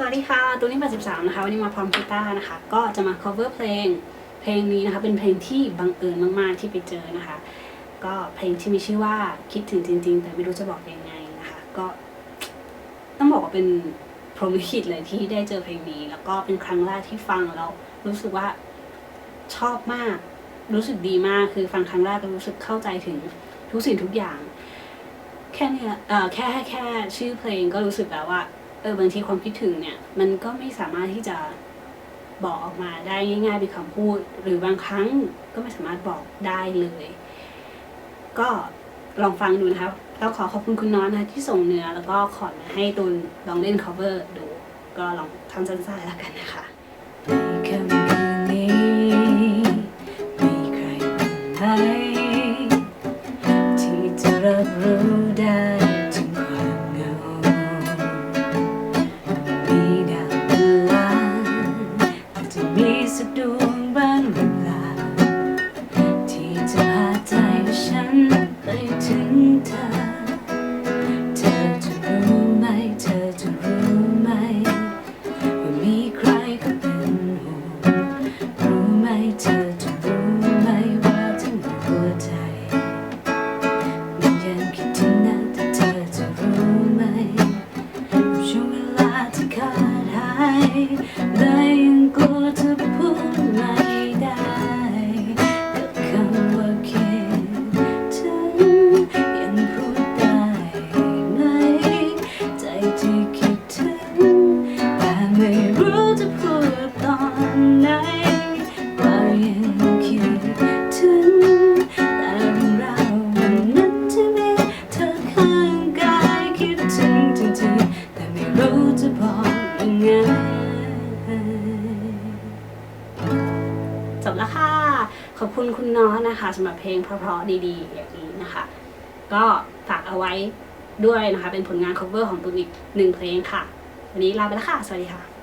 สวัสดีค่ะตูนนี่83นะคะ วันนี้มาพร้อมกีตาร์นะคะ ก็จะมา cover เพลง เพลงนี้นะคะ เป็นเพลงที่บังเอิญมาก ๆ ที่ไปเจอนะคะ ก็เพลงที่มีชื่อว่าคิดถึงจริง ๆ แต่ไม่รู้จะบอกยังไงนะคะ ก็ต้องบอกว่าเป็นพรหมลิขิตเลยที่ได้เจอเพลงนี้ แล้วก็เป็นครั้งแรกที่ฟังแล้วรู้สึกว่าชอบมาก รู้สึกดีมาก คือฟังครั้งแรกก็รู้สึกเข้าใจถึงทุกสิ่งทุกอย่าง แค่เนี่ยเอ่อแค่แค่ชื่อเพลงก็รู้สึกแล้วว่า เออบางทีความคิดถึงเนี่ย มันก็ไม่สามารถที่จะบอกออกมาได้ง่ายๆเป็นคำพูด หรือบางครั้งก็ไม่สามารถบอกได้เลย ก็ลองฟังดูนะคะแล้วขอขอบคุณคุณน้อยนะที่ส่งเนื้อแล้วก็ขอมาให้ตุนลองเล่น cover ดู ก็ลองทำสั้นๆแล้วกันนะคะในค่ำคืนนี้มีใครบ้างไหม เธอ เธอจะรู้ไหม เธอจะรู้ไหม ว่ามีใครก็เป็นห่วงรู้ไหม เธอจะรู้ไหมว่าทั้งหัวใจ มันยังคิดถึงนะแต่เธอจะรู้ไหมช่วงเวลาที่ขาดหายเลยยังกลัวจะพูด ขอบคุณคุณน้อนะคะสำหรับเพลงเพราะๆดีๆ อย่างนี้นะคะ ก็ฝากเอาไว้ด้วยนะคะ เป็นผลงาน cover ของตุนอีกหนึ่งเพลงค่ะ วันนี้ลาไปแล้วค่ะ สวัสดีค่ะ